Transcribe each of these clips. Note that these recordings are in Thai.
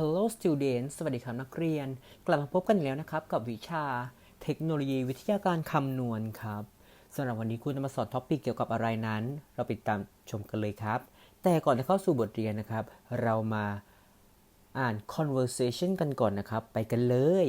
Hello students สวัสดีครับนักเรียน กลับมาพบกันอีกแล้วนะครับ กับวิชาเทคโนโลยีวิทยาการคำนวณครับสำหรับวันนี้คุณจะมาสอนท็อปิกเกี่ยวกับอะไรนั้น เราไปตามชมกันเลยครับ แต่ก่อนจะเข้าสู่บทเรียนนะครับ เรามาอ่าน conversation กันก่อนนะครับ ไปกันเลย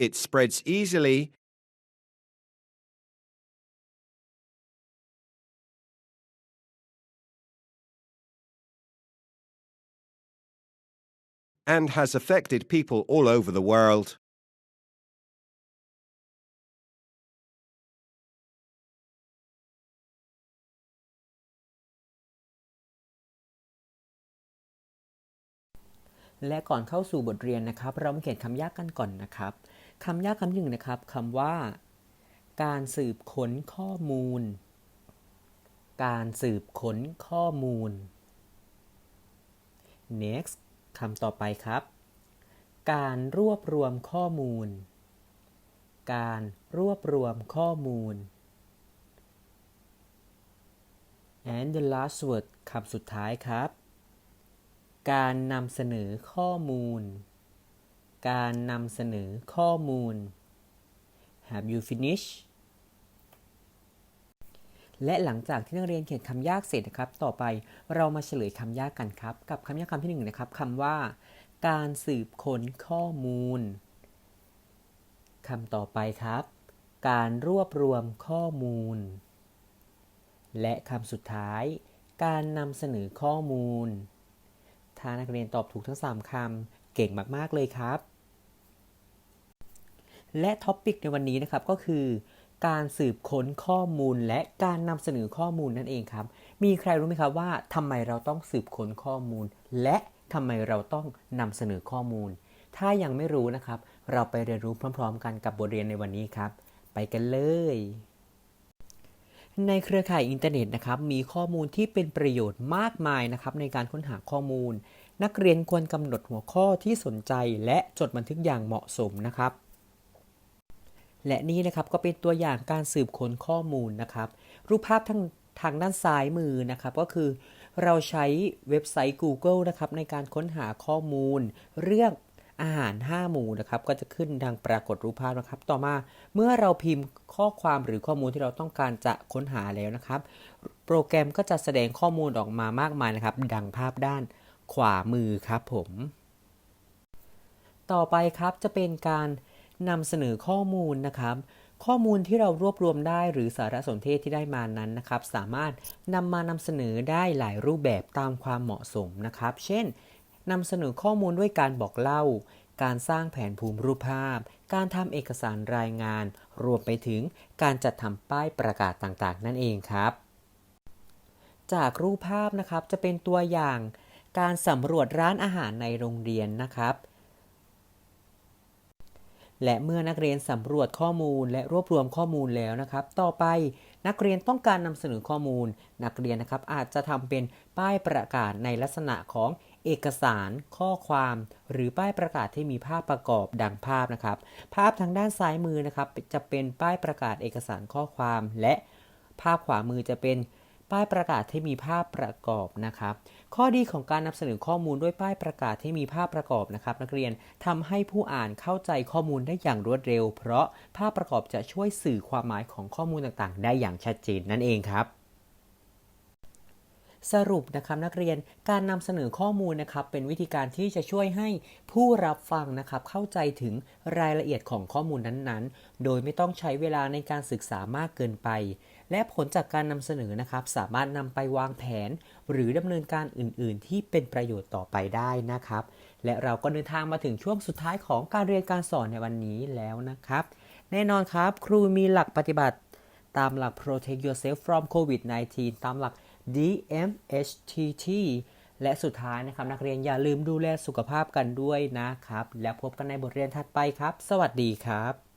It spreads easily and has affected people all over the world. .และก่อนเข้าสู่บทเรียนนะครับ เรามาเขียนคำยากกันก่อนนะครับ คำยากคำหนึ่งนะครับคำว่า การสืบค้นข้อมูล การสืบค้นข้อมูล next คำต่อไปครับ การรวบรวมข้อมูล การรวบรวมข้อมูล and the last word คำสุดท้ายครับ การนำเสนอข้อมูล การนำเสนอข้อมูล Have you finished และหลังจากที่นักเรียนเขียนคำยากเสร็จนะครับ ต่อไปเรามาเฉลยคำยากกันครับ กับคำยากคำที่หนึ่งนะครับคำว่า การสืบค้นข้อมูลคำต่อไปครับ การรวบรวมข้อมูล และคำสุดท้าย การนำเสนอข้อมูล ถ้านักเรียนตอบถูกทั้ง 3คำเก่งมาก ๆ เลยครับ และท็อปิกในวันนี้นะครับก็คือ การสืบค้นข้อมูลและการนำเสนอข้อมูลนั่นเองครับ มีใครรู้ไหมครับว่าทำไมเราต้องสืบค้นข้อมูล และทำไมเราต้องนำเสนอข้อมูล ถ้ายังไม่รู้นะครับ เราไปเรียนรู้พร้อม ๆ กันกับบทเรียนในวันนี้ครับ ไปกันเลย ในเครือข่ายอินเทอร์เน็ตนะครับมีข้อมูลที่เป็นประโยชน์มากมายนะครับในการค้นหาข้อมูล นักเรียนควรกำหนดหัวข้อที่สนใจและจดบันทึกอย่างเหมาะสมนะครับ และนี่นะครับก็เป็นตัวอย่างการสืบค้นข้อมูลนะครับ รูปภาพทางทางด้านซ้ายมือนะครับก็คือ เราใช้เว็บไซต์ Google นะครับในการค้นหาข้อมูล เรื่องอาหาร 5 หมู่นะครับก็จะขึ้นดังปรากฏรูปภาพนะครับ ต่อมาเมื่อเราพิมพ์ข้อความหรือข้อมูลที่เราต้องการจะค้นหาแล้วนะครับ โปรแกรมก็จะแสดงข้อมูลออกมามากมายนะครับ ดังภาพด้านขวามือครับผม ต่อไปครับจะเป็นการ นำเสนอข้อมูลนะครับ ข้อมูลที่เรารวบรวมได้หรือสารสนเทศที่ได้มานั้นนะครับ สามารถนำมานำเสนอได้หลายรูปแบบตามความเหมาะสมนะครับ เช่นนำเสนอข้อมูลด้วยการบอกเล่า การสร้างแผนภูมิรูปภาพ การทำเอกสารรายงาน รวมไปถึงการจัดทำป้ายประกาศต่างๆ นั่นเองครับ จากรูปภาพนะครับจะเป็นตัวอย่างการสำรวจร้านอาหารในโรงเรียนนะครับ และเมื่อนักเรียนสำรวจข้อมูล และรวบรวมข้อมูลแล้วนะครับ ต่อไปนักเรียนต้องการนำเสนอข้อมูล นักเรียนนะครับอาจจะทำเป็นป้ายประกาศในลักษณะของเอกสาร ข้อความ หรือป้ายประกาศที่มีภาพประกอบดังภาพนะครับ ภาพทางด้านซ้ายมือนะครับ จะเป็นป้ายประกาศเอกสารข้อความ และภาพขวามือจะเป็น ป้ายประกาศที่มีภาพประกอบนะครับ ข้อดีของการนำเสนอข้อมูลด้วยป้ายประกาศที่มีภาพประกอบนะครับ นักเรียนทำให้ผู้อ่านเข้าใจข้อมูลได้อย่างรวดเร็ว เพราะภาพประกอบจะช่วยสื่อความหมายของข้อมูลต่างๆ ได้อย่างชัดเจนนั่นเองครับสรุปนะครับนักเรียนการนำเสนอข้อมูลนะครับ เป็นวิธีการที่จะช่วยให้ผู้รับฟังนะครับเข้าใจถึงรายละเอียดของข้อมูลนั้นๆ โดยไม่ต้องใช้เวลาในการศึกษามากเกินไป และผลจากการนำเสนอนะครับ สามารถนำไปวางแผน หรือดำเนินการอื่น ๆ ที่เป็นประโยชน์ต่อไปได้นะครับ และเราก็เดินทางมาถึงช่วงสุดท้ายของการเรียนการสอนในวันนี้แล้วนะครับ แน่นอนครับ ครูมีหลักปฏิบัติ ตามหลัก protect yourself from covid-19 ตามหลัก DMHTT และสุดท้ายนะครับ นักเรียนอย่าลืมดูแลสุขภาพกันด้วยนะครับ แล้วพบกันในบทเรียนถัดไปครับ สวัสดีครับ